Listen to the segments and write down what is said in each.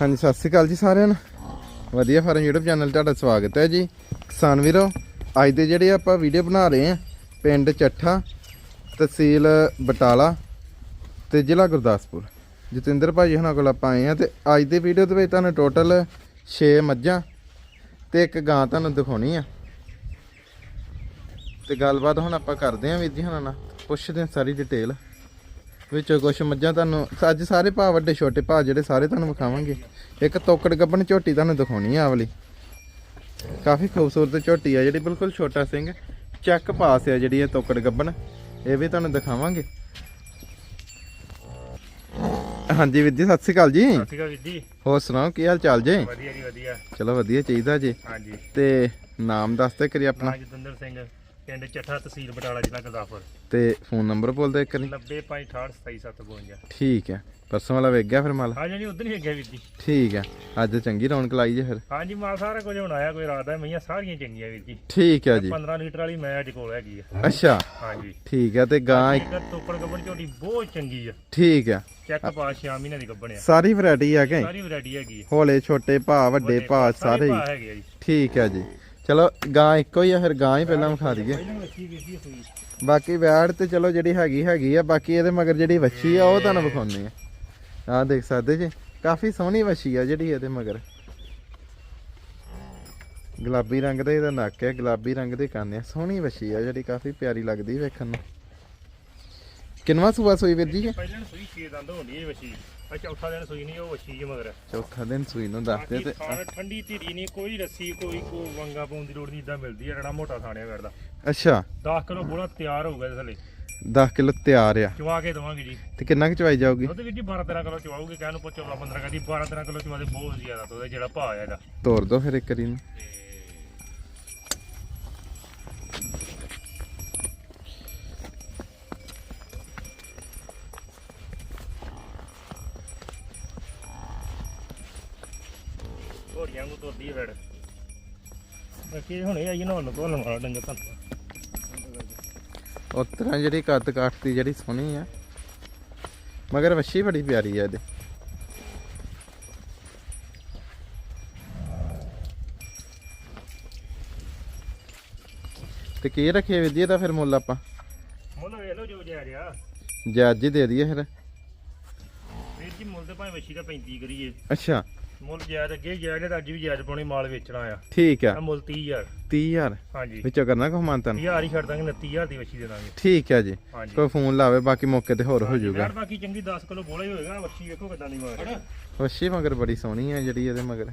ਹਾਂਜੀ, ਸਤਿ ਸ਼੍ਰੀ ਅਕਾਲ ਜੀ ਸਾਰਿਆਂ ਨੂੰ। ਵਧੀਆ ਫਾਰਮ YouTube ਚੈਨਲ ਤੁਹਾਡਾ ਸਵਾਗਤ ਹੈ ਜੀ। ਕਿਸਾਨ ਵੀਰੋ, ਅੱਜ ਦੇ ਜਿਹੜੇ ਆਪਾਂ ਵੀਡੀਓ ਬਣਾ ਰਹੇ ਹਾਂ, ਪਿੰਡ ਚੱਠਾ, ਤਹਿਸੀਲ ਬਟਾਲਾ ਤੇ ਜ਼ਿਲ੍ਹਾ ਗੁਰਦਾਸਪੁਰ। ਜਤਿੰਦਰ ਭਾਜੀ ਹੁਣਾਂ ਕੋਲ ਆਪਾਂ ਆਏ ਆ ਤੇ ਅੱਜ ਦੀ ਵੀਡੀਓ ਦੇ ਵਿੱਚ ਤੁਹਾਨੂੰ ਟੋਟਲ 6 ਮੱਝਾਂ ਤੇ ਇੱਕ ਗਾਂ ਤੁਹਾਨੂੰ ਦਿਖਾਉਣੀ ਆ। ਤੇ ਗੱਲਬਾਤ ਹੁਣ ਆਪਾਂ ਕਰਦੇ ਆਂ ਵੀਰ ਜੀ ਹੁਣਾਂ ਨਾਲ। ਪੁੱਛਦੇ ਆਂ ਸਾਰੀ ਡਿਟੇਲ ਵਿੱਚੋਂ ਕੁਝ ਮੱਝਾਂ ਤੁਹਾਨੂੰ ਅੱਜ ਸਾਰੇ ਭਾ ਵੱਡੇ ਛੋਟੇ ਭਾ ਜਿਹੜੇ ਸਾਰੇ ਤੁਹਾਨੂੰ ਵਿਖਾਵਾਂਗੇ। ਇੱਕ ਤੋਕੜ ਗੱਬਣ ਝੋਟੀ ਤੁਹਾਨੂੰ ਦਿਖਾਉਣੀ ਆ ਆਹ ਵਾਲੀ ਕਾਫੀ ਖੂਬਸੂਰਤ ਝੋਟੀ ਆ ਜਿਹੜੀ ਬਿਲਕੁਲ ਛੋਟਾ ਸਿੰਘ ਚੈੱਕ ਪਾਸ ਆ ਜਿਹੜੀ ਇਹ ਤੋਕੜ ਗੱਬਣ ਇਹ ਵੀ ਤੁਹਾਨੂੰ ਦਿਖਾਵਾਂਗੇ। ਹਾਂਜੀ ਵੀਰ ਜੀ ਸਤਿ ਸ਼੍ਰੀ ਅਕਾਲ ਜੀ। ਸਤਿ ਸ਼੍ਰੀ ਅਕਾਲ ਵੀਰ ਜੀ ਹੋਰ ਸੁਣਾਓ ਕੀ ਹਾਲ ਚਾਲ ਜੀ? ਵਧੀਆ ਜੀ ਵਧੀਆ। ਚਲੋ ਵਧੀਆ ਚਾਹੀਦਾ ਜੀ। ਹਾਂਜੀ। ਤੇ ਨਾਮ ਦੱਸ ਤੇ ਕਰੀ ਆਪਣਾ। ਜਤਿੰਦਰ ਸਿੰਘ। ਪਿੰਡ ਚੱਠਾ ਤਹਿਸੀਲ ਬਟਾਲਾ ਜ਼ਿਲ੍ਹਾ ਗੁਰਦਾਸਪੁਰ। ਤੇ ਫੋਨ ਨੰਬਰ ਬੋਲ ਦੇ ਇੱਕ 9065682752 ਠੀਕ ਹੈ। ਪਰਸੋਂ ਵਾਲਾ ਵੇਖ ਗਿਆ ਫਿਰ ਮਾਲ? ਹਾਂਜੀ ਜੀ ਉਧਰ ਹੀ ਅੱਗੇ ਵੀਰ ਜੀ। ਠੀਕ ਹੈ। ਅੱਜ ਚੰਗੀ ਰੌਣਕ ਲਾਈ ਜੇ ਫਿਰ। ਹਾਂਜੀ ਮਾਲ ਸਾਰਾ ਕੁਝ ਹੁਣ ਆਇਆ ਕੋਈ ਰਾਤ ਦਾ ਮਈਆਂ ਸਾਰੀਆਂ ਚੰਗੀਆਂ ਵੀਰ ਜੀ। ਠੀਕ ਹੈ ਜੀ। 15 ਲੀਟਰ ਵਾਲੀ ਮੈਂ ਅੱਜ ਕੋਲ ਹੈਗੀ ਆ। ਅੱਛਾ। ਹਾਂਜੀ ਠੀਕ ਹੈ ਤੇ ਗਾਂ ਇੱਕ ਤੋਕੜ ਗੱਬਣ ਝੋਟੀ ਬਹੁਤ ਚੰਗੀ ਆ। ਠੀਕ ਹੈ। ਚੈੱਕ ਪਾ 6 ਮਹੀਨੇ ਦੀ ਗੱਬਣ ਆ। ਸਾਰੀ ਵੈਰਾਈਟੀ ਆ ਕੇ ਸਾਰੀ ਵੈਰਾਈਟੀ ਹੈਗੀ ਹੋਲੇ ਛੋਟੇ ਭਾ ਵੱਡੇ ਭਾ ਸਾਰੇ ਠੀਕ ਹੈ ਜੀ। ਚਲੋ ਗਾਂ ਇੱਕੋ ਹੀ ਆ ਫਿਰ ਗਾਂ ਹੀ ਪਹਿਲਾਂ ਵਿਖਾ ਦਈਏ। ਬਾਕੀ ਵੈੜ ਤੇ ਚਲੋ ਜਿਹੜੀ ਹੈਗੀ ਹੈਗੀ ਆ। ਬਾਕੀ ਇਹਦੇ ਮਗਰ ਜਿਹੜੀ ਵੱਛੀ ਆ ਉਹ ਤੁਹਾਨੂੰ ਵਿਖਾਉਣੀ ਆ। ਆਹ ਦੇਖ ਸਕਦੇ ਜੀ? ਕਾਫੀ ਸੋਹਣੀ ਵੱਛੀ ਆ ਜਿਹੜੀ ਇਹਦੇ ਮਗਰ। ਗੁਲਾਬੀ ਰੰਗ ਦਾ ਇਹਦਾ ਨੱਕ ਹੈ ਗੁਲਾਬੀ ਰੰਗ ਦੇ ਕੰਨ ਆ। ਸੋਹਣੀ ਵੱਛੀ ਆ ਜਿਹੜੀ ਕਾਫੀ ਪਿਆਰੀ ਲੱਗਦੀ ਵੇਖਣ ਨੂੰ। ਕਿੰਨਵਾ ਸੂਆ ਸੂਈ ਵੀਰ ਜੀ? ਪਹਿਲਾਂ ਸੂਈ 6 ਦੰਦ ਹੁੰਦੀ ਹੈ ਵੱਛੀ ਆ ਚੌਥਾ ਦਿਨ ਸੂਈ ਨਹੀਂ ਉਹ ਵੱਛੀ ਜੇ ਮਗਰ। ਚੌਥਾ ਦਿਨ ਸੂਈ ਨੂੰ ਦੱਸਦੇ ਬਾਕੀ ਤੇ ਥਾਣ ਠੰਡੀ ਧੀਰੀ ਨਹੀਂ ਕੋਈ ਰੱਸੀ ਕੋਈ ਕੋ ਵੰਗਾ ਪਾਉਣ ਦੀ ਲੋੜ ਨਹੀਂ ਇਦਾਂ ਮਿਲਦੀ ਹੈ ਰੜਾ ਮੋਟਾ ਥਾਣਿਆ ਕਰਦਾ ਅੱਛਾ। 10 ਕਿਲੋ ਬੋਲਾ ਤਿਆਰ ਹੋਊਗਾ ਇਹਦੇ ਥੱਲੇ। 10 ਕਿਲੋ ਤਿਆਰ ਆ। ਚਵਾ ਕੇ ਦਵਾਂਗੇ ਜੀ। ਤੇ ਕਿੰਨਾ ਕੁ ਚਵਾਈ ਜਾਊਗੀ? ਉਹਦੇ ਵਿੱਚ 12 13 ਕਿਲੋ ਚਵਾਉਗੇ ਕਹਿ ਨੂੰ ਪੁੱਛੋ 15 ਕਦੀ 12 13 ਕਿਲੋ ਚਵਾ ਦੇ ਬਹੁਤ ਜ਼ਿਆਦਾ ਤੋਂ ਜਿਹੜਾ ਭਾਅ ਆ ਇਹਦਾ ਤੋਰ ਦੋ ਫਿਰ ਇੱਕ ਵਾਰੀ ਵੜ ਬਾਕੀ ਹੁਣੇ ਆਈ ਨਾ ਹੁਣ ਕੋਲ ਮਾਰਾ ਡੰਗਰ ਤਾਂ। ਉਸ ਤਰ੍ਹਾਂ ਜਿਹੜੀ ਕੱਦ ਕਾਠ ਦੀ ਜਿਹੜੀ ਸੋਹਣੀ ਆ। ਮਗਰ ਵੱਛੀ ਬੜੀ ਪਿਆਰੀ ਆ ਇਹਦੇ। ਤੇ ਕੀ ਰੱਖਿਆ ਵੀਰ ਜੀ ਇਹਦਾ ਫਿਰ ਮੁੱਲ ਆਪਾਂ? ਮੁੱਲ ਵੇਖ ਲਓ ਜੋ ਜਿਆ ਰਿਹਾ। ਜਾਇਜ਼ ਹੀ ਦੇ ਦਈਏ ਫਿਰ। ਵੀਰ ਜੀ ਮੁੱਲ ਤੇ ਭਾਵੇਂ ਵੱਛੀ ਦਾ 35 ਕਰੀਏ। ਅੱਛਾ। ਮੁੱਲ ਜਾਇਜ਼ ਅੱਗੇ ਜਾਇਜ਼ ਹੈ ਤਾਂ ਅੱਜ ਵੀ ਜਾਇਜ਼ ਪਾਉਣੀ ਮਾਲ ਵੇਚਣਾ ਆ। ਠੀਕ ਆ। ਆ ਮੁੱਲ 30000 30000 ਹਾਂਜੀ। ਵਿੱਚੋਂ ਕਰਨਾ ਕੋ ਮਾਨਤਨ 30000 ਹੀ ਛੱਡ ਦਾਂਗੇ 29000 ਦੀ ਵੱਛੀ ਦੇ ਦਾਂਗੇ। ਠੀਕ ਆ ਜੀ। ਹਾਂਜੀ। ਕੋਈ ਫੋਨ ਲਾਵੇ ਬਾਕੀ ਮੌਕੇ ਤੇ ਹੋਰ ਹੋ ਜਾਊਗਾ। ਯਾਰ ਬਾਕੀ ਚੰਗੀ 10 ਕਿਲੋ ਬੋਲਾ ਹੋਏਗਾ ਵੱਛੀ ਵੇਖੋ ਕਿਦਾਂ ਦੀ ਮਾਰ। ਵੱਛੀ ਮਗਰ ਬੜੀ ਸੋਹਣੀ ਆ ਜਿਹੜੀ ਇਹਦੇ ਮਗਰ।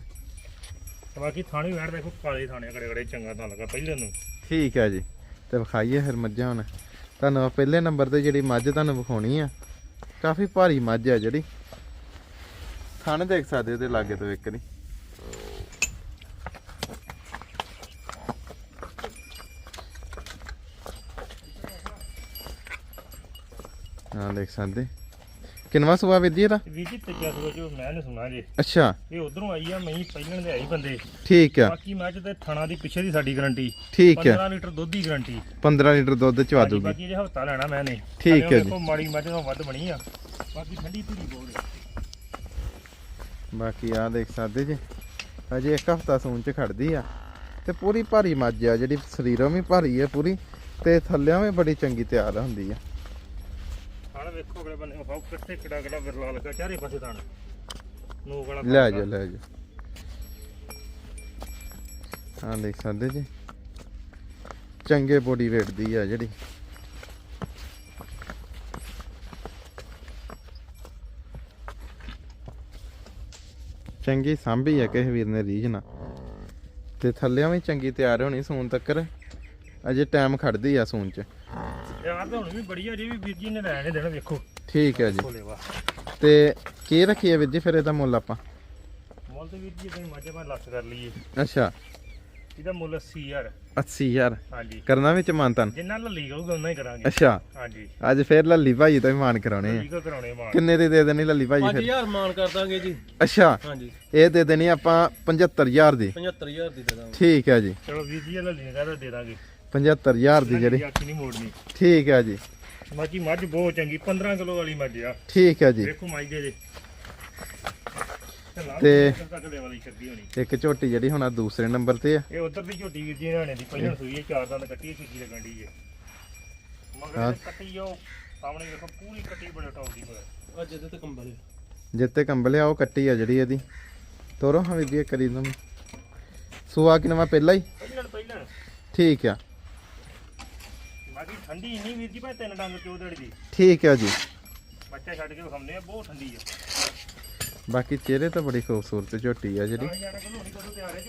ਬਾਕੀ ਥਾਣੇ ਵੈੜ ਦੇਖੋ ਕਾਲੇ ਥਾਣੇ ਕੜੇ ਕੜੇ ਚੰਗਾ ਤਾਂ ਲੱਗਾ ਪਹਿਲੇ ਨੂੰ। ਠੀਕ ਹੈ ਜੀ। ਤੇ ਵਿਖਾਈਏ ਫਿਰ ਮੱਝਾਂ ਹੁਣ। ਤੁਹਾਨੂੰ ਪਹਿਲੇ ਨੰਬਰ ਤੇ ਜਿਹੜੀ ਮੱਝ ਤੁਹਾਨੂੰ ਵਿਖਾਉਣੀ ਆ ਕਾਫੀ ਭਾਰੀ ਮੱਝ ਆ ਜਿਹੜੀ। ਥਣ ਦੇਖ ਸਕਦੇ ਹੋ ਤੇ ਲਾਗੇ ਤੋਂ ਇੱਕ ਨਹੀਂ। ਹਾਂ ਦੇਖ ਸਕਦੇ। ਕਿੰਨਵਾ ਸੁਭਾ ਜੀ ਇਹਦਾ? ਵੀਰ ਜੀ ਤੀਜਾ ਸੂਆ ਜੋ ਮੈਂ ਨੇ ਸੁਣਾ ਜੇ। ਅੱਛਾ। ਇਹ ਉਧਰੋਂ ਆਈ ਆ ਮੈਂ ਪਹਿਲਣ ਦੇ ਆਈ ਬੰਦੇ। ਠੀਕ ਆ। ਬਾਕੀ ਮੱਝ ਦੇ ਥਣਾ ਦੀ ਪਿੱਛੇ ਦੀ ਸਾਡੀ ਗਾਰੰਟੀ। ਠੀਕ ਹੈ 15 ਲੀਟਰ ਦੁੱਧ ਦੀ ਗਾਰੰਟੀ। 15 ਲੀਟਰ ਦੁੱਧ ਚਵਾ ਦੂਗੀ ਬਾਕੀ ਜੇ ਹਫਤਾ ਲੈਣਾ ਮੈਂ ਨੇ ਠੀਕ ਹੈ ਜੀ। ਦੇਖੋ ਮਾੜੀ ਮੱਝ ਤੋਂ ਵੱਧ ਬਣੀ ਆ। ਬਾਕੀ ਠੰਡੀ ਧੂਰੀ ਆ। ਬਾਕੀ ਆ ਦੇਖ ਸਕਦੇ ਜੀ। ਅਜੇ ਇੱਕ ਹਫਤਾ ਸੂਨ ਚ ਖੜਦੀ ਆ। ਤੇ ਪੂਰੀ ਭਾਰੀ ਮੱਝ ਆ ਜਿਹੜੀ ਸਰੀਰੋਂ ਵੀ ਭਾਰੀ ਆ ਪੂਰੀ ਤੇ ਥੱਲਿਓਂ ਵੀ ਬੜੀ ਚੰਗੀ ਤਿਆਰ ਹੁੰਦੀ ਆ। ਹੁਣ ਵੇਖੋ ਅਗਲੇ ਬੰਨੇ ਉਹ ਕਿੱਥੇ ਕਿੜਾ ਕਿੜਾ ਵਿਰਲਾ ਲੱਗਾ ਚਾਰੇ ਪਾਸੇ ਥਾਣ ਨੂੰ ਗਲਾ ਲੈ ਜਾ ਲੈ ਜਾ ਹਾਂ ਦੇਖ ਸਕਦੇ ਜੀ। ਚੰਗੇ ਬੋਡੀ weight ਦੀ ਆ ਜਿਹੜੀ। ਚੰਗੀ ਸਾਂਭੀ ਆ ਕਿਸੇ ਵੀਰ ਨੇ ਰੀਝ ਨਾਲ ਤੇ ਥੱਲਿਓਂ ਵੀ ਚੰਗੀ ਤਿਆਰ ਹੋਣੀ ਸੂਨ ਤੱਕਰ। ਅਜੇ ਟਾਈਮ ਖੜਦੀ ਆ ਸੂਨ ਚ। ਯਾਰ ਤਾਂ ਹੁਣ ਵੀ ਬੜੀ ਆ ਜੀ ਵੀ ਵੀਰ ਜੀ ਨੇ ਲੈਣੇ ਦੇਣਾ ਵੇਖੋ। ਠੀਕ ਹੈ ਜੀ। ਤੇ ਕੀ ਰੱਖੀਏ ਵੀਰ ਜੀ ਫਿਰ ਇਹਦਾ ਮੁੱਲ ਆਪਾਂ? ਮੁੱਲ ਤੇ ਵੀਰ ਜੀ ਮੱਝ ਲੱਖ ਕਰ ਲਈਏ। ਅੱਛਾ। ਇਹਦਾ ਮੁੱਲ 80000 80000 ਹਾਂਜੀ। ਕਰਨਾ ਵਿੱਚ ਮਾਨਤਨ ਜਿੰਨਾ ਲੱਲੀ ਕਹੂਗਾ ਉਹਨਾਂ ਹੀ ਕਰਾਂਗੇ। ਅੱਛਾ। ਹਾਂਜੀ। ਅੱਜ ਫੇਰ ਲੱਲੀ ਭਾਈ ਤੋਂ ਹੀ ਮਾਨ ਕਰਾਉਣੇ ਆ। ਠੀਕ ਕਰਾਉਣੇ ਮਾਨ। ਕਿੰਨੇ ਦੀ ਦੇ ਦੇਣੀ ਲੱਲੀ ਭਾਈ ਫਿਰ? 5000 ਮਾਨ ਕਰ ਦਾਂਗੇ ਜੀ। ਅੱਛਾ। ਹਾਂਜੀ। ਇਹ ਦੇ ਦੇਣੀ ਆਪਾਂ 75000 ਦੀ। 75000 ਦੀ ਦੇ ਦਾਂਗੇ। ਠੀਕ ਹੈ ਜੀ। ਚਲੋ ਵੀਰ ਜੀ ਲੱਲੀ ਨੇ ਕਹਦਾ ਦੇ ਦਾਂਗੇ। 75000 ਦੀ ਜਿਹੜੀ। ਨਹੀਂ ਮੋੜਨੀ। ਠੀਕ ਹੈ ਜੀ। ਬਾਕੀ ਮੱਝ ਬਹੁਤ ਚੰਗੀ। 15 ਕਿਲੋ ਵਾਲੀ ਮੱਝ ਆ। ਠੀਕ ਹੈ ਜੀ। ਵੇਖੋ ਮਾਈ ਦੇ। ਜੇ ਤੇ- ਤੱਕ ਦੇ ਵਾਲੀ ਛੱਡੀ ਹੋਣੀ ਇੱਕ ਝੋਟੀ ਜਿਹੜੀ ਹੁਣ ਆ ਦੂਸਰੇ ਨੰਬਰ ਤੇ ਆ। ਇਹ ਉਧਰ ਦੀ ਝੋਟੀ ਵੀਰ ਜੀ ਹਰਿਆਣੇ ਦੀ ਪਹਿਲਾਂ ਸੂਈ ਹੈ ਚਾਰ ਦੰਦ ਕੱਟੀ ਚੀਜ਼ੀ ਲੱਗਣ ਦੀ ਹੈ। ਮਗਰ ਕੱਟੀ ਉਹ ਸਾਹਮਣੇ ਦੇਖੋ ਪੂਰੀ ਕੱਟੀ ਬੜੇ ਟੌਪ ਦੀ ਮਗਰ ਅੱਜ ਇਹਦੇ ਤੇ ਕੰਬਲ ਹੈ। ਜਿੱਤੇ ਕੰਬਲ ਆ ਉਹ ਕੱਟੀ ਆ ਜਿਹੜੀ ਇਹਦੀ। ਤੋਰੋ ਹਾਂ ਵੀਰ ਜੀ ਕਰੀ ਦਮ ਸੂਆ ਕਿਨਵਾ ਪਹਿਲਾਂ ਹੀ? ਪਹਿਲਾਂ ਪਹਿਲਾਂ। ਠੀਕ ਆ। ਬਾਕੀ ਠੰਡੀ ਇੰਨੀ ਵੀਰ ਜੀ ਭਾਵੇਂ ਤਿੰਨ ਡੰਗ ਚੋਦੜੀ ਦੀ ਠੀਕ ਆ ਜੀ। ਬੱਚਾ ਛੱਡ ਕੇ ਵਿਖਾਉਂਦੇ ਆ ਬਹੁਤ ਠੰਡੀ ਆ। ਬਾਕੀ ਚਿਹਰੇ ਤਾਂ ਬੜੀ ਖੂਬਸੂਰਤ ਝੋਟੀ ਆ ਜਿਹੜੀ। 11 ਕਿਲੋ ਹੋਣੀ ਕਦੋਂ ਤਿਆਰ ਹੈ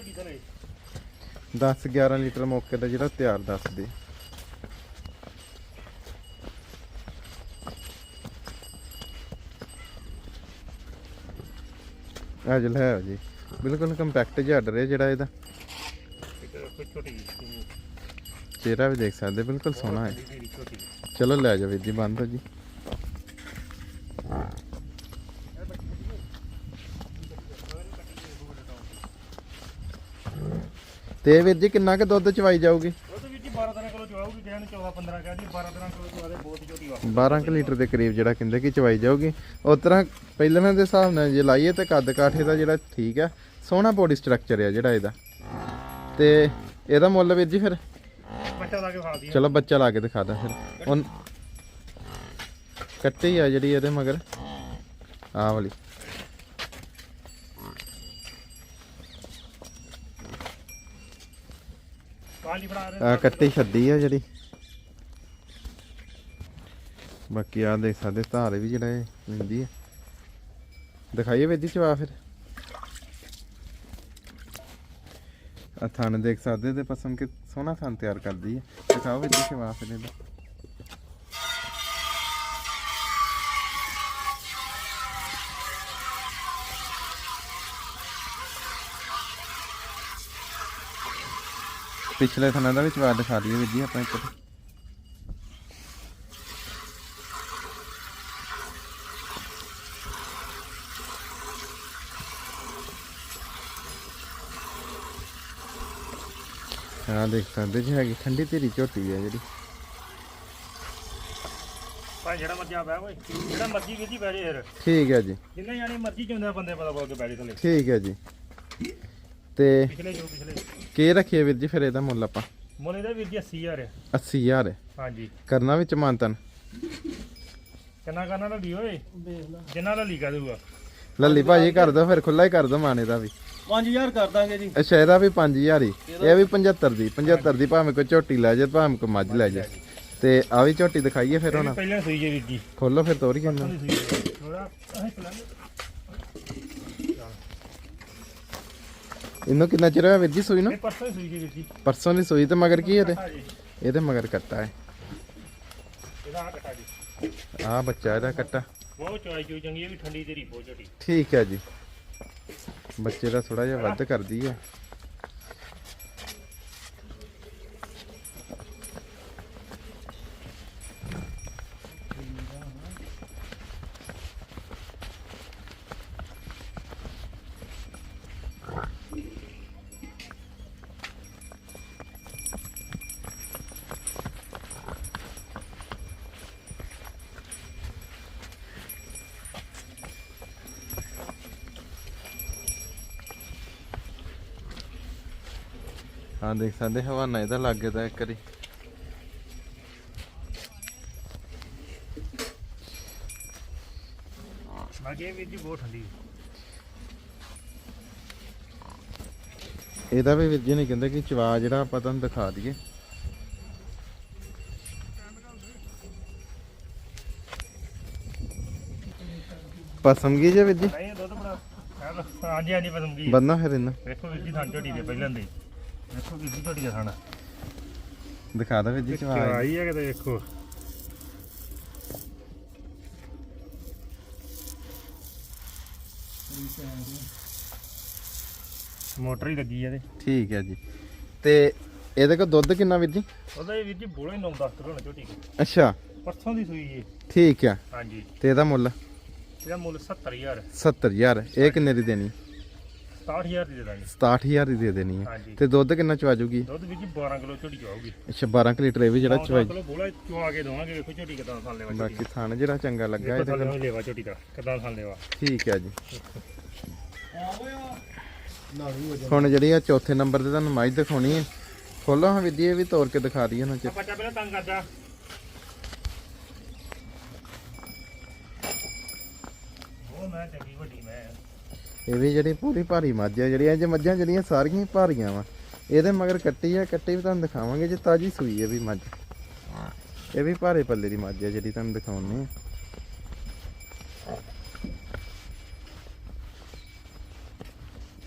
10 11 ਲੀਟਰ ਮੌਕੇ ਦਾ ਜਿਹੜਾ ਤਿਆਰ ਦੱਸਦੇ। ਅੱਜ ਲੈ ਆਓ ਜੀ। ਬਿਲਕੁਲ ਕੰਪੈਕਟ ਜਿਹਾ ਆਰਡਰ ਹੈ ਜਿਹੜਾ ਇਹਦਾ। ਇੱਕ ਚਿਹਰਾ ਵੀ ਦੇਖ ਸਕਦੇ, ਬਿਲਕੁਲ ਸੋਹਣਾ ਹੈ। ਚਲੋ ਲੈ ਜਾਓ ਵੀਰ ਜੀ, ਬੰਦ ਹੋ ਜੀ। ਤੇ ਵੀਰ ਜੀ ਕਿੰਨਾ ਕੁ ਦੁੱਧ ਚਵਾਈ ਜਾਊਗੀ? ਉਹ ਤਾਂ ਵੀਰ ਜੀ 12 13 ਕਿਲੋ ਚਵਾਉਗੀ ਕਿਸੇ ਨੇ 14 15 ਕਹਿੰਦੀ 12 13 ਕਿਲੋ ਚਵਾਦੇ ਬਹੁਤ ਝੋਟੀ ਵਾ 12 ਕੁ ਲੀਟਰ ਦੇ ਕਰੀਬ ਜਿਹੜਾ ਕਹਿੰਦੇ ਕਿ ਚਵਾਈ ਜਾਊਗੀ। ਉਸ ਤਰ੍ਹਾਂ ਪਹਿਲਾਂ ਦੇ ਹਿਸਾਬ ਨਾਲ ਜੇ ਲਾਈਏ ਤੇ ਕੱਦ ਕਾਠੇ ਦਾ ਜਿਹੜਾ ਠੀਕ ਆ ਸੋਹਣਾ ਬੋਡੀ ਸਟਰਕਚਰ ਆ ਜਿਹੜਾ ਇਹਦਾ। ਤੇ ਇਹਦਾ ਮੁੱਲ ਵੀਰ ਜੀ ਫਿਰ? ਬੱਚਾ ਲਾ ਕੇ ਖਾ ਚਲੋ ਬੱਚਾ ਲਾ ਕੇ ਦਿਖਾ ਦਾਂ ਫਿਰ। ਉਹ ਕੱਟੀ ਆ ਜਿਹੜੀ ਇਹਦੇ ਮਗਰ। ਆਹ ਵਾਲੀ। ਪਾਲੀ ਫੜਾ ਰਹੇ ਆ ਕੱਟੀ ਛੱਡੀ ਆ ਜਿਹੜੀ। ਬਾਕੀ ਆ ਦੇਖ ਸਕਦੇ ਧਾਰ ਵੀ ਜਿਹੜਾ ਇਹ ਲੈਂਦੀ ਆ। ਦਿਖਾਈਏ ਵੇਦੀ ਚਵਾ ਫਿਰ। ਆ ਥਣ ਦੇਖ ਸਕਦੇ ਤੇ ਪਸੰਦ ਕਿ ਸੋਹਣਾ ਥਣ ਤਿਆਰ ਕਰਦੀ ਹੈ ਦਿਖਾਓ ਵੇਦੀ ਚਵਾ ਫਿਰ ਇਹਦਾ। ਪਿਛਲੇ ਥਣਾਂ ਦਾ ਵੀ ਚਵਾ ਦਿਖਾ ਦਈਏ ਵੀਰ ਜੀ ਆਪਾਂ ਇੱਕ ਹਾਂ ਦੇਖ ਸਕਦੇ ਜੀ ਹੈਗੀ ਠੰਡੀ ਧੀਰੀ ਝੋਟੀ ਹੈ ਜਿਹੜੀ। ਭਾਈ ਜਿਹੜਾ ਮਰਜ਼ੀ ਆ ਬਹਿ ਓਏ ਜਿਹੜਾ ਮਰਜ਼ੀ ਵੀਰ ਜੀ ਬਹਿ ਜੇ ਫਿਰ। ਠੀਕ ਹੈ ਜੀ। ਜਿੰਨੇ ਜਾਣੇ ਮਰਜ਼ੀ ਚਾਹੁੰਦੇ ਆ ਬੰਦੇ ਪਤਾ ਬੋਲ ਕੇ ਬਹਿ ਜੇ ਥੱਲੇ। ਠੀਕ ਹੈ ਜੀ। ਤੇ ਪਿਛਲੇ ਜੋ ਪਿਛਲੇ। ਕੀ ਰੱਖੀਏ ਵੀਰ ਜੀ ਫਿਰ ਇਹਦਾ ਮੁੱਲ ਆਪਾਂ? ਮੁੱਲ ਇਹਦਾ ਵੀਰ ਜੀ 80000 ਹੈ। 80000 ਹੈ। ਹਾਂਜੀ। ਕਰਨਾ ਵਿੱਚ ਮਾਨਤਨ। ਕਿੰਨਾ ਕਰਨਾ ਲੱਲੀ ਓਏ? ਜਿੰਨਾ ਲੱਲੀ ਕਹ ਦੂਗਾ ਲੱਲੀ ਭਾਜੀ ਕਰ ਦੋ ਫਿਰ ਖੁੱਲਾ ਹੀ ਕਰ ਦੋ ਮਾਨੇ ਦਾ ਵੀ। 5000 ਕਰ ਦਾਂਗੇ ਜੀ। ਅੱਛਾ ਇਹਦਾ ਵੀ 5000 ਹੀ। ਇਹ ਵੀ 75 ਦੀ। 75 ਦੀ ਭਾਵੇਂ ਕੋਈ ਝੋਟੀ ਲੈ ਜਾਏ ਭਾਵੇਂ ਕੋਈ ਮੱਝ ਲੈ ਜਾਏ। ਤੇ ਆ ਵੀ ਝੋਟੀ ਦਿਖਾਈਏ ਫਿਰ ਹੁਣ। ਪਹਿਲਾਂ ਸੂਈ ਜੇ ਵੀਰ ਜੀ। ਖੋਲੋ ਫਿਰ ਤੋਰੀ ਕਿੰਨਾ ਪਹਿਲਾਂ ਸੂਈ ਜੇ ਥੋੜਾ ਅਸੀਂ ਪਲਾਨ ਇਹਨੂੰ ਕਿੰਨਾ ਚਿਰ ਹੋਇਆ ਵੀਰ ਜੀ ਸੂਈ ਨੂੰ? ਇਹ ਪਰਸੋਂ ਹੀ ਸੂਈ ਜੇ ਵੀਰ ਜੀ। ਪਰਸੋਂ ਦੀ ਸੂਈ ਤੇ ਮਗਰ ਕੀ ਇਹਦੇ? ਹਾਂਜੀ ਇਹਦੇ ਮਗਰ ਕੱਟਾ ਹੈ। ਇਹਦਾ ਆ ਕਟਾ ਜੀ। ਆ ਬੱਚਾ ਇਹਦਾ ਕੱਟਾ। ਬਹੁਤ ਚੋਈ ਚੋਈ ਚੰਗੀ ਹੈ ਵੀ ਠੰਡੀ ਤੇਰੀ ਬਹੁਤ ਝੋਟੀ ਠੀਕ ਹੈ ਜੀ। ਬੱਚੇ ਦਾ ਥੋੜਾ ਜਿਹਾ ਵੱਧ ਕਰਦੀ ਹੈ। ਹਾਂ ਦੇਖ ਸਕਦੇ ਹਵਾਨਾ ਇਹਦਾ ਲੱਗੇ ਦਾ ਇੱਕ ਵਾਰੀ। ਬਾਕੀ ਵੀਰ ਜੀ ਬਹੁਤ ਠੰਡੀ ਇਹਦਾ ਵੀ ਵੀਰ ਜੀ ਨੇ ਕਹਿੰਦੇ ਕਿ ਚਵਾ ਜਿਹੜਾ ਆਪਾਂ ਤੁਹਾਨੂੰ ਦਿਖਾ ਦਈਏ। ਪਸੰਦਗੀ ਜੇ ਵੀਰ ਜੀ? ਨਹੀਂ ਦੁੱਧ ਹੈਲੋ, ਹਾਂਜੀ ਹਾਂਜੀ ਪਸੰਦਗੀ ਬੰਨਾ ਫਿਰ ਇਹਨੂੰ। ਵੇਖੋ ਵੀਰ ਜੀ ਥਾਂ ਝੋਟੀ ਦੇ ਪਹਿਲਾਂ ਦੇ ਵੇਖੋ ਵੀਰ ਜੀ ਝੋਟੀ ਦਾ ਥਾਣਾ ਦਿਖਾ ਦੇ ਵੀਰ ਜੀ ਚਵਾ ਆਈ ਹੈ ਕਿਤੇ ਵੇਖੋ ਮੋਟਰ ਹੀ ਲੱਗੀ ਆ ਤੇ ਠੀਕ ਹੈ ਜੀ। ਤੇ ਇਹਦੇ ਕੋਲ ਦੁੱਧ ਕਿੰਨਾ ਵੀਰ ਜੀ? ਉਹਦਾ ਇਹ ਵੀਰ ਜੀ ਬੋਲੇ 9 10 ਕਿਲੋ ਝੋਟੀ। ਅੱਛਾ। ਪਰਸੋਂ ਦੀ ਸੂਈ ਏ ਠੀਕ ਆ। ਹਾਂਜੀ। ਤੇ ਇਹਦਾ ਮੁੱਲ? ਇਹਦਾ ਮੁੱਲ 70000 70000 ਇਹ ਕਿੰਨੇ ਦੀ ਦੇਣੀ? 67000 ਦੀ ਦੇ ਦਾਂਗੇ। 67000 ਦੀ ਦੇ ਦੇਣੀ ਹੈ। ਹਾਂਜੀ। ਤੇ ਦੁੱਧ ਕਿੰਨਾ ਚਵਾ ਜੂਗੀ? ਦੁੱਧ ਵੀਰ ਜੀ 12 ਕਿਲੋ ਝੋਟੀ ਚਵਾਉਗੀ ਅੱਛਾ 12 ਕੁ ਲੀਟਰ ਇਹ ਵੀ ਜਿਹੜਾ ਕਿਲੋ ਬੋਲਾ ਚਵਾ ਕੇ ਦਵਾਂਗੇ ਵੇਖੋ ਝੋਟੀ ਕਿਦਾਂ ਥਾਂ ਲੈਵਾ ਬਾਕੀ ਥਣ ਜਿਹੜਾ ਚੰਗਾ ਲੱਗਾ ਇਹਦੇ ਕੋਲ ਲੈਵਾ ਝੋਟੀ ਦਾ ਕਿਦਾਂ ਥਾਂ ਲੈਵਾ। ਠੀਕ ਹੈ ਜੀ। ਹੁਣ ਜਿਹੜੀ ਆ ਚੌਥੇ ਨੰਬਰ ਤੇ ਤੁਹਾਨੂੰ ਮੱਝ ਦਿਖਾਉਣੀ ਹੈ। ਖੋਲੋ ਹਾਂ ਜੀ ਇਹ ਵੀ ਤੋੜ ਕੇ ਦਿਖਾ ਦਈਏ ਨਾ ਚ। ਬੱਚਾ ਪਹਿਲਾਂ ਤੰਗ ਕਰਦਾ। ਉਹ ਮੈਂ ਚੰਗੀ ਵੱਡੀ। ਇਹ ਵੀ ਜਿਹੜੀ ਪੂਰੀ ਭਾਰੀ ਮੱਝ ਆ, ਜਿਹੜੀਆਂ ਜੇ ਮੱਝਾਂ ਜਿਹੜੀਆਂ ਸਾਰੀਆਂ ਹੀ ਭਾਰੀਆਂ ਵਾ। ਇਹਦੇ ਮਗਰ ਕੱਟੀ ਆ, ਕੱਟੀ ਵੀ ਤੁਹਾਨੂੰ ਦਿਖਾਵਾਂਗੇ, ਜੇ ਤਾਜੀ ਸੂਈ ਹੈ ਵੀ ਮੱਝ। ਇਹ ਵੀ ਭਾਰੇ ਪੱਲੇ ਦੀ ਮੱਝ ਆ ਜਿਹੜੀ ਤੁਹਾਨੂੰ ਦਿਖਾਉਣੀ ਆ।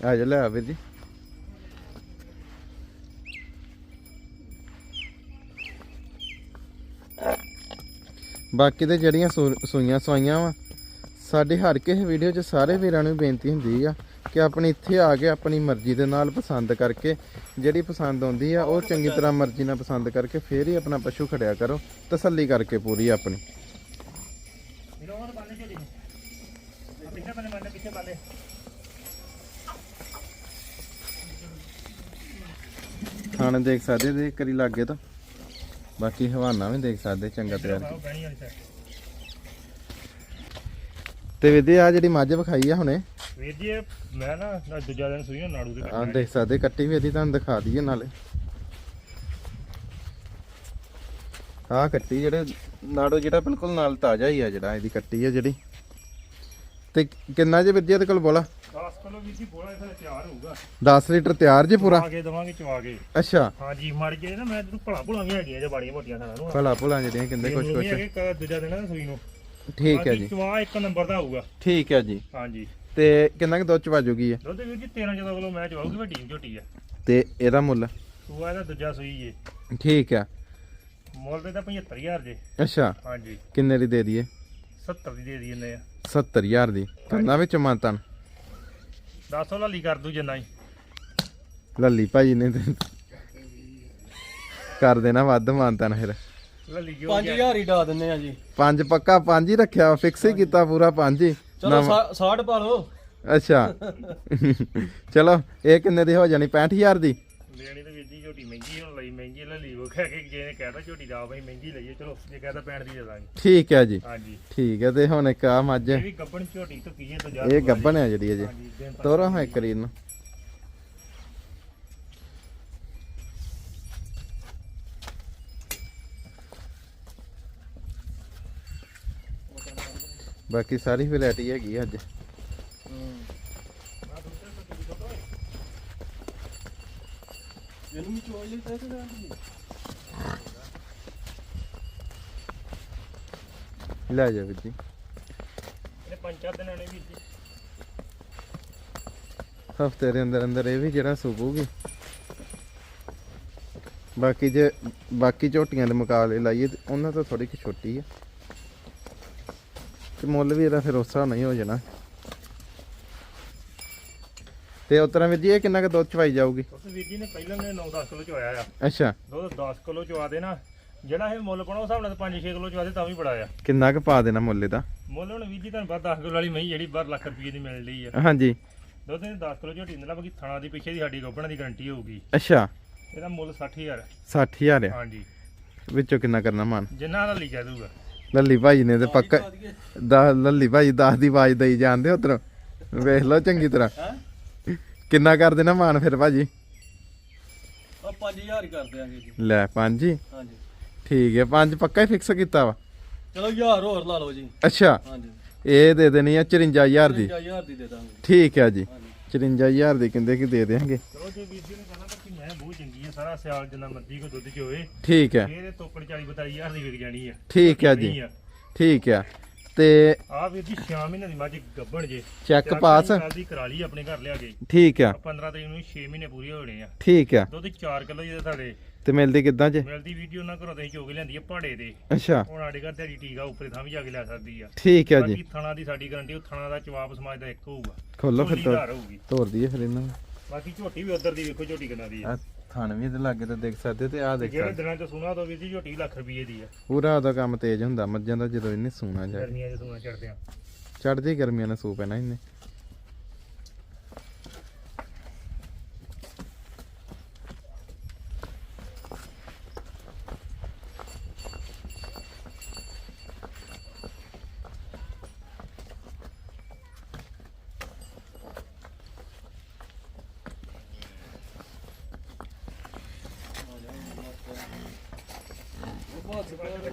ਆ ਜਾ, ਲੈ ਵੀਰ ਜੀ। ਬਾਕੀ ਤੇ ਜਿਹੜੀਆਂ ਸੂਈਆਂ ਸਵਾਈਆਂ ਵਾ ਸਾਡੇ ਹਰ ਕਿਸੇ ਵੀਡੀਓ 'ਚ ਸਾਰੇ ਵੀਰਾਂ ਨੂੰ ਬੇਨਤੀ ਹੁੰਦੀ ਆ ਕਿ ਆਪਣੀ ਇੱਥੇ ਆ ਕੇ ਆਪਣੀ ਮਰਜ਼ੀ ਦੇ ਨਾਲ ਪਸੰਦ ਕਰਕੇ ਜਿਹੜੀ ਪਸੰਦ ਆਉਂਦੀ ਆ, ਉਹ ਚੰਗੀ ਤਰ੍ਹਾਂ ਮਰਜ਼ੀ ਨਾਲ ਪਸੰਦ ਕਰਕੇ ਫੇਰ ਹੀ ਆਪਣਾ ਪਸ਼ੂ ਖੜਿਆ ਕਰੋ, ਤਸੱਲੀ ਕਰਕੇ ਪੂਰੀ ਆਪਣੀ। ਖਾਣ ਦੇਖ ਸਕਦੇ ਦੇ ਕਰੀ ਲੱਗੇ ਤਾਂ। ਬਾਕੀ ਹਵਾਨਾ ਵੀ ਦੇਖ ਸਕਦੇ, ਚੰਗਾ ਤਿਆਰ ਉਹ ਬਣੀ ਵਾਲੀ ਸਾਈਡ ਤੇ ਵਿਦੇ ਆ ਜਿਹੜੀ ਮੱਝ ਵਿਖਾਈ ਆ ਹੁਣੇ। ਵੀਰ ਜੀ ਇਹ ਮੈਂ ਨਾ ਨਾ ਦੂਜਾ ਦਿਨ ਸੂਈ ਨਾ ਨਾੜੂ ਦੇ ਆ ਦੇਖ ਸਕਦੇ ਕੱਟੀ ਵੀ ਇਹਦੀ ਤੁਹਾਨੂੰ ਦਿਖਾ ਦਈਏ ਨਾਲੇ। ਆ ਕੱਟੀ ਜਿਹੜੇ ਨਾੜੋ ਜਿਹੜਾ ਬਿਲਕੁਲ ਨਾਲ ਤਾਜ਼ਾ ਹੀ ਆ ਜਿਹੜਾ ਇਹਦੀ ਕੱਟੀ ਆ ਜਿਹੜੀ। ਤੇ ਕਿੰਨਾ ਜੇ ਵਿਦਿਆ ਦੇ ਕੋਲ ਬੋਲਾ? 10 ਕਿਲੋ ਵੀਰ ਜੀ ਬੋਲਾ ਇਹ ਤਿਆਰ ਹੋਊਗਾ। 10 ਲੀਟਰ ਤਿਆਰ ਜੇ ਪੂਰਾ? ਆ ਕੇ ਦਵਾਂਗੇ ਚਵਾ ਕੇ। ਅੱਛਾ। ਹਾਂਜੀ ਮਰ ਜੇ ਨਾ ਮੈਂ ਤੈਨੂੰ ਭਲਾ ਭੁਲਾ ਵੀ ਹੈਗੀਆਂ ਜੇ ਬਾੜੀਆਂ ਮੋਟੀਆਂ ਖਾਣਾ ਨੂੰ। ਭਲਾ ਭੁਲਾ ਜਿਹੜੀਆਂ ਕਹਿੰਦੇ ਕੁਛ ਕੁਛ ਦੂਜਾ ਦਿਨ ਨਾ ਸੂਈ ਨੂੰ। ਠੀਕ ਹੈ ਜੀ। ਚਵਾ ਇੱਕ ਨੰਬਰ ਦਾ ਹੋਊਗਾ। ਠੀਕ ਹੈ ਜੀ। ਹਾਂਜੀ। ਤੇ ਕਿੰਨਾ ਕੁ ਦੁੱਧ ਚ ਵਾਜੂਗੀ ਹੈ ਦੁੱਧ ਵੀਰ ਜੀ 13 14 ਕਿਲੋ ਮੈਂ ਚਵਾਉਗੀ ਵੱਡੀ ਝੋਟੀ ਆ। ਤੇ ਇਹਦਾ ਮੁੱਲ? ਸੂਆ ਇਹਦਾ ਦੂਜਾ ਸੂਈ ਜੇ। ਠੀਕ ਆ ਮੁੱਲ ਤੇ ਤਾਂ 75000 ਜੇ। ਅੱਛਾ। ਹਾਂਜੀ। ਕਿੰਨੇ ਦੀ ਦੇ ਦਈਏ? 70 ਦੀ ਦੇ ਦਿੰਦੇ ਆ 70000 ਦੀ। ਕਰਨਾ ਵਿੱਚ ਮਾਨਤਨ 10 ਲਾਲੀ ਕਰ ਦੂ ਜਿੰਨਾ ਹੀ। ਲੱਲੀ ਭਾਜੀ ਨੇ ਕਰ ਦੇਣਾ ਵੱਧ ਮਾਨਤਨ ਫਿਰ। 5000 ਹੀ ਡਾ ਦਿੰਨੇ ਆ ਜੀ। ਪੰਜ ਪੱਕਾ ਪੰਜ ਹੀ ਰੱਖਿਆ ਫਿਕਸ ਹੀ ਕੀਤਾ ਪੂਰਾ ਪੰਜ ਹੀ। ਚਲੋ 60 ਪਾ ਲਓ। ਅੱਛਾ। ਚਲੋ ਇਹ ਕਿੰਨੇ ਦੀ ਹੋ ਜਾਣੀ? 65000 ਦੀ? ਲੈਣੀ ਤਾਂ ਵੀਰ ਜੀ ਝੋਟੀ ਮਹਿੰਗੀ ਹੁਣ ਲਈ ਮਹਿੰਗੀ ਲੱਲੀ ਉਹ ਕਹਿ ਕੇ ਜੇ ਨੇ ਕਹਿਤਾ ਝੋਟੀ ਦਾ ਅਸੀਂ ਮਹਿੰਗੀ ਲਈਏ। ਚਲੋ ਜੇ ਕਹਿਤਾ ਪੈਣ ਦੀ ਦੇ ਦਾਂਗੇ। ਠੀਕ ਹੈ ਜੀ। ਹਾਂਜੀ। ਠੀਕ ਹੈ ਤੇ ਹੁਣ ਇੱਕ ਆ ਮੱਝ। ਇਹ ਵੀ ਗੱਬਣ ਝੋਟੀ ਤੋਂ ਪੀਏ ਤੋਂ ਜਾ ਇਹ ਗੱਬਣ ਹੈ ਜਿਹੜੀ ਹਾਂਜੀ ਦਿਨ ਤੱਕ ਤੋਰੋ ਹਾਂ ਇੱਕ ਰੀਨ ਨੂੰ। ਬਾਕੀ ਸਾਰੀ ਵੈਰਾਈਟੀ ਹੈਗੀ ਆ ਅੱਜ। ਇਹਨੂੰ ਵੀ ਚੋਈ ਲਈ ਤੇ ਲੈ ਜਾ ਵੀਰ ਜੀ। ਇਹ ਪੰਜ ਚਾਰ ਦਿਨਾਂ ਨੇ ਵੀਰ ਜੀ। ਹਫ਼ਤੇ ਦੇ ਅੰਦਰ ਅੰਦਰ ਇਹ ਵੀ ਜਿਹੜਾ ਸੁਬੂਗੀ ਬਾਕੀ ਜੇ ਬਾਕੀ ਝੋਟੀਆਂ ਦੇ ਮੁਕਾਬਲੇ ਲਾਈਏ ਤੇ ਉਹਨਾਂ ਤੋਂ ਥੋੜੀ ਕਿ ਛੋਟੀ ਆ। ਤੇ ਮੁੱਲ ਵੀ ਇਹਦਾ ਫਿਰ ਉਸ ਨਹੀਂ ਹੋ ਜਾਣਾ। ਤੇ ਉਤਰਾ ਵੀਰ ਜੀ ਇਹ ਕਿੰਨਾ ਕੁ ਦੁੱਧ ਚਵਾਈ ਜਾਊਗੀ? ਉਸ ਵੀਰ ਜੀ ਨੇ ਪਹਿਲਾਂ ਨੇ 9-10 ਕਿਲੋ ਚਵਾਇਆ ਆ। ਅੱਛਾ। ਦੁੱਧ 10 ਕਿਲੋ ਚਵਾ ਦੇ ਨਾ ਜਿਹੜਾ ਇਹ ਮੁੱਲ ਪਾਉਣਾ ਉਸ ਹਿਸਾਬ ਨਾਲ 5-6 ਕਿਲੋ ਚਵਾ ਦੇ ਤਾਂ ਵੀ ਬੜਾ ਆ। ਕਿੰਨਾ ਕੁ ਪਾ ਦੇਣਾ ਮੁੱਲ ਇਹਦਾ? ਮੁੱਲ ਹੁਣ ਵੀਰ ਜੀ ਤੁਹਾਨੂੰ ਪਤਾ 10 ਕਿਲੋ ਵਾਲੀ ਮਹੀਂ ਜਿਹੜੀ ਬਾਹਰ ਲੱਖ ਰੁਪਏ ਦੀ ਮਿਲ ਰਹੀ ਆ। ਹਾਂਜੀ। ਦੁੱਧ ਨੇ 10 ਕਿਲੋ ਝੋਟੀ ਦਿੰਦਾ ਬਾਕੀ ਥਣਾ ਦੀ ਪਿੱਛੇ ਦੀ ਸਾਡੀ ਗੱਬਣ ਦੀ ਗਾਰੰਟੀ ਹੋਊਗੀ। ਅੱਛਾ। ਇਹਦਾ ਮੁੱਲ 60000 60000 ਆ। ਹਾਂਜੀ। ਵਿੱਚੋਂ ਕਿੰਨਾ ਕਰਨਾ ਮਨ? ਜਿੰਨਾ ਦਾ ਲਿਖਿਆ ਦੂਗਾ ਲੱਲੀ ਭਾਜੀ ਨੇ ਤੇ ਪੱਕਾ ਦਸ ਲੱਲੀ ਭਾਜੀ 10 ਦੀ ਆਵਾਜ਼ ਦੇਈ ਜਾਂਦੇ ਉਧਰ। ਵੇਖ ਲਓ ਚੰਗੀ ਤਰ੍ਹਾਂ। ਕਿੰਨਾ ਕਰ ਦੇਣਾ ਮਾਨ ਫਿਰ ਭਾਜੀ? ਆ 5000 ਹੀ ਕਰ ਦਿਆਂਗੇ ਜੀ। ਲੈ ਪੰਜ ਹੀ? ਹਾਂਜੀ। ਠੀਕ ਹੈ ਪੰਜ ਪੱਕਾ ਹੀ ਫਿਕਸ ਕੀਤਾ ਵਾ? ਚਲੋ 1000 ਹੋਰ ਲਾ ਲਓ ਜੀ। ਅੱਛਾ। ਹਾਂਜੀ। ਇਹ ਦੇ ਦੇਣੀ ਆ 54000 ਦੀ। 5000 ਦੀ ਦੇ ਦਾਂਗੇ। ਠੀਕ ਹੈ ਜੀ। ਹਾਂਜੀ। 54000 ਦੀ ਕਹਿੰਦੇ ਕਿ ਦੇ ਦੇਾਂਗੇ ਚਲੋ ਜੇ ਵੀਰ ਜੀ ਨੇ ਕਹਣਾ ਕਿ ਮੈਂ ਬਹੁਤ ਸਾਰਾ ਸਿਆਲ ਜਿੰਨਾ ਮਰਜ਼ੀ ਕੋ ਦੁੱਧ ਚ ਹੋਵੇ। ਠੀਕ ਹੈ। ਇਹ ਤੋਕੜ 40 42000 ਦੀ ਵਿਕ ਜਾਣੀ ਆ। ਠੀਕ ਹੈ ਜੀ। ਆ। ਠੀਕ ਹੈ। ਤੇ ਆ ਵੀਰ ਜੀ 6 ਮਹੀਨੇ ਦੀ ਮੱਝ ਗੱਬਣ ਜੇ। ਚੈੱਕ ਪਾਸ। ਦੀ ਕਰਾ ਲਈ ਆਪਣੇ ਘਰ ਲਿਆ ਕੇ। ਠੀਕ ਆ 15 ਤਰੀਕ ਨੂੰ 6 ਮਹੀਨੇ ਪੂਰੇ ਹੋਣੇ ਆ। ਠੀਕ ਆ ਦੁੱਧ 4 ਕਿਲੋ ਜਿਹਦੇ ਸਾਡੇ। ਤੇ ਮਿਲਦੀ ਕਿੱਦਾਂ ਜੇ? ਮਿਲਦੀ ਵੀਡੀਓ ਉਹਨਾਂ ਘਰੋਂ ਤੇ ਚੋਗ ਲੈਂਦੀ ਆ ਪਹਾੜੇ ਦੇ ਅੱਛਾ। ਹੁਣ ਸਾਡੇ ਘਰ ਦਿਹਾੜੀ ਟੀਕਾ ਉੱਪਰੇ ਥਾਂ ਵੀ ਜਾ ਕੇ ਲੈ ਸਕਦੀ ਆ। ਠੀਕ ਹੈ ਜੀ। ਬਾਕੀ ਥਣਾ ਦੀ ਸਾਡੀ ਗਾਰੰਟੀ ਉਹ ਥਣਾ ਦਾ ਜਵਾਬ ਸਮਾਜ ਦਾ ਇੱਕ ਹੋਊਗਾ। ਖੋਲੋ ਫਿਰ ਤੋਰ ਤੋਰ ਦਈਏ ਫਿਰ ਇਹਨਾਂ ਨੂੰ। ਬਾਕੀ ਝੋਟੀ ਵੀ ਉਧਰ ਦੀ ਵੇਖੋ ਝੋਟੀ ਕਿੰਨਾ ਦੀ ਆ। ਆ ਥਣ ਵੀ ਇਹਦੇ ਲਾਗੇ ਤੇ ਦੇਖ ਸਕਦੇ ਤੇ ਆ ਦੇਖ ਜਿਹੜੇ ਸਕਦੇ ਦਿਨਾਂ ਚ ਸੁਣਾ ਦੋ ਵੀਰ ਜੀ ਝੋਟੀ ਲੱਖ ਰੁਪਏ ਦੀ ਆ। ਪੂਰਾ ਉਹਦਾ ਕੰਮ ਤੇਜ਼ ਹੁੰਦਾ ਮੱਝਾਂ ਦਾ ਜਦੋਂ ਇਹਨੇ ਸੂਣਾ ਜਾ ਗਰਮੀਆਂ ਚ ਸੁਣਾ ਚੜਦੇ ਆ। ਚੜਦੀ ਗਰਮੀਆਂ ਨਾਲ ਸੂ ਪੈਣਾ ਇਹਨੇ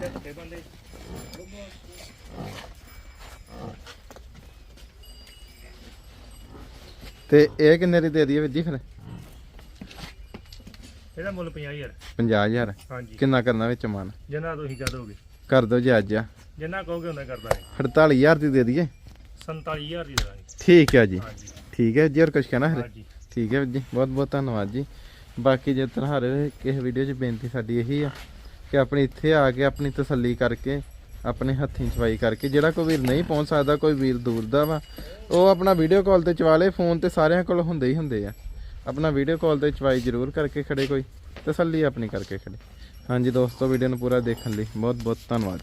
ਵੱਡੇ ਧੱਕੇ ਬੰਦੇ ਤੇ ਇਹ ਕਿੰਨੇ ਦੀ ਦੇ ਦਈਏ ਵੀਰ ਜੀ ਫਿਰ? ਇਹਦਾ ਮੁੱਲ 50000 50000 ਹਾਂਜੀ। ਕਿੰਨਾ ਕਰਨਾ ਵਿੱਚ ਮਾਨ? ਜਿੰਨਾ ਤੁਸੀਂ ਕਹਦੋਗੇ ਕਰ ਦੋ ਜੀ ਅੱਜ ਆ। ਜਿੰਨਾ ਕਹੋਗੇ ਉਹਨਾਂ ਕਰਦਾ ਹੈ 48000 ਦੀ ਦੇ ਦਈਏ। 47000 ਦੀ ਦੇਵਾਂਗੇ। ਠੀਕ ਹੈ ਜੀ। ਠੀਕ ਹੈ ਜੀ ਹੋਰ ਕੁਝ ਕਹਿਣਾ ਹੈ ਠੀਕ ਹੈ ਵੀਰ ਜੀ ਬਹੁਤ ਬਹੁਤ ਧੰਨਵਾਦ ਜੀ। ਬਾਕੀ ਜੇ ਤਰ੍ਹਾਂ ਕਿਸੇ ਵੀਡੀਓ 'ਚ ਬੇਨਤੀ ਸਾਡੀ ਇਹੀ ਆ ਕਿ ਆਪਣੀ ਇੱਥੇ ਆ ਕੇ ਆਪਣੀ ਤਸੱਲੀ ਕਰਕੇ, ਆਪਣੇ ਹੱਥੀਂ ਚਵਾਈ ਕਰਕੇ, ਜਿਹੜਾ ਕੋਈ ਵੀਰ ਨਹੀਂ ਪਹੁੰਚ ਸਕਦਾ, ਕੋਈ ਵੀਰ ਦੂਰ ਦਾ ਵਾ, ਉਹ ਆਪਣਾ ਵੀਡੀਓ ਕਾਲ ਤੇ ਚਵਾ ਲੇ ਫੋਨ ਤੇ ਸਾਰਿਆਂ ਕੋਲ ਹੁੰਦੇ ਹੀ ਹੁੰਦੇ ਆ। ਆਪਣਾ ਵੀਡੀਓ ਕਾਲ ਤੇ ਚਵਾਈ ਜ਼ਰੂਰ ਕਰਕੇ ਖੜੇ ਕੋਈ, ਤਸੱਲੀ ਆਪਣੀ ਕਰਕੇ ਖੜੇ। ਹਾਂਜੀ ਦੋਸਤੋ ਵੀਡੀਓ ਨੂੰ ਪੂਰਾ ਦੇਖਣ ਲਈ ਬਹੁਤ ਬਹੁਤ ਧੰਨਵਾਦ।